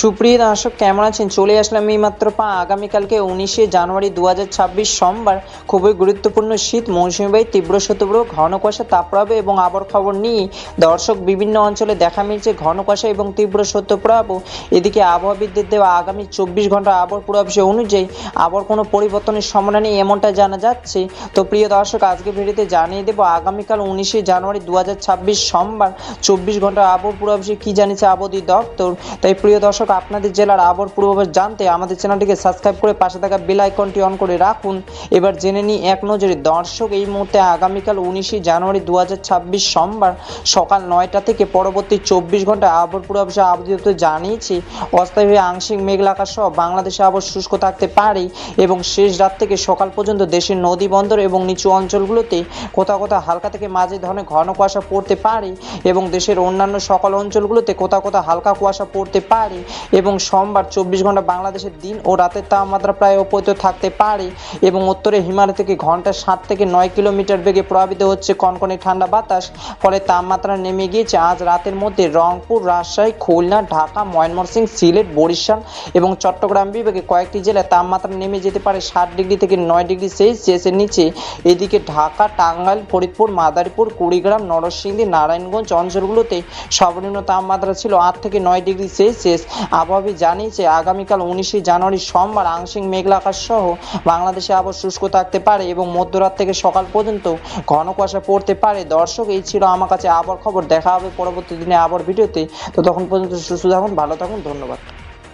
সুপ্রিয় দর্শক, কেমন আছেন? চলে আসলাম এই মাত্র পা। আগামীকালকে উনিশে জানুয়ারি দু হাজার ছাব্বিশ সোমবার খুবই গুরুত্বপূর্ণ শীত। মৌসুমিবাহী তীব্র শতব্র, ঘন কুয়াশা, তাপপ্রবাহ এবং আবর খবর নিয়ে দর্শক বিভিন্ন অঞ্চলে দেখা মিলছে ঘন কুয়াশা এবং তীব্র শৈত্যপ্রবাহ এদিকে আবহাওয়াবিদদের দেওয়া আগামী চব্বিশ ঘণ্টা আবহাওয়া পূর্বাভাসে অনুযায়ী আবার কোনো পরিবর্তনের সম্ভাবনা নেই, এমনটা জানা যাচ্ছে। তো প্রিয় দর্শক আজকে ভিডিওতে জানিয়ে দেবো, আগামীকাল উনিশে জানুয়ারি দু হাজার ছাব্বিশ সোমবার চব্বিশ ঘণ্টা আবহাওয়া পূর্বাভাসে কি জানিয়েছে আবহাওয়া দপ্তর তাই প্রিয় দর্শক আপনাদের জেলার আবর পূর্বাভাস জানতে আমাদের চ্যানেলটিকে সাবস্ক্রাইব করে পাশে থাকা বেল আইকনটি অন করে রাখুন। এবার জেনে নিই এক নজরে, দর্শক, এই মুহূর্তে আগামীকাল উনিশে জানুয়ারি দু হাজার ছাব্বিশ সোমবার সকাল নয়টা থেকে পরবর্তী চব্বিশ ঘণ্টা আবর পূর্বাভাসে দপ্তর জানিয়েছে। অস্থায়ীভাবে আংশিক মেঘলা আকাশ সহ বাংলাদেশে আবহাওয়া শুষ্ক থাকতে পারে এবং শেষ রাত থেকে সকাল পর্যন্ত দেশের নদী বন্দর এবং নিচু অঞ্চলগুলোতে কোথাও কোথাও হালকা থেকে মাঝে ধরনের ঘন কুয়াশা পড়তে পারে এবং দেশের অন্যান্য সকল অঞ্চলগুলোতে কোথাও কোথাও হালকা কুয়াশা পড়তে পারে। এবং সোমবার চব্বিশ ঘণ্টা বাংলাদেশের দিন ও রাতের তাপমাত্রা প্রায় অপরিত থাকতে পারে এবং উত্তরে হিমালয় থেকে ঘণ্টা ষাট থেকে নয় কিলোমিটার বেগে প্রভাবিত হচ্ছে কনকনে ঠান্ডা বাতাস। ফলে তাপমাত্রা নেমে গিয়েছে আজ রাতের মধ্যে রংপুর, রাজশাহী, খুলনা, ঢাকা ময়মনসিংহ সিলেট, বরিশাল এবং চট্টগ্রাম বিভাগে কয়েকটি জেলায় তাপমাত্রা নেমে যেতে পারে ষাট ডিগ্রি থেকে নয় ডিগ্রি সেলসিয়াসের নিচে। এদিকে ঢাকা, টাঙ্গাইল, ফরিদপুর, মাদারীপুর, কুড়িগ্রাম, নরসিংদী, নারায়ণগঞ্জ অঞ্চলগুলোতে সর্বনিম্ন তাপমাত্রা ছিল আট থেকে নয় ডিগ্রি সেলসিয়াস। আবহাওয়াবিদ জানিয়েছে, আগামীকাল উনিশে জানুয়ারি সোমবার আংশিক মেঘলাকাশ সহ বাংলাদেশে আবহাওয়া শুষ্ক থাকতে পারে এবং মধ্যরাত থেকে সকাল পর্যন্ত ঘন কুয়াশা পড়তে পারে। দর্শক, এই ছিল আমার কাছে আবার খবর। দেখা হবে পরবর্তী দিনে আবার ভিডিওতে। তো তখন পর্যন্ত সুস্থ থাকুন, ভালো থাকুন, ধন্যবাদ।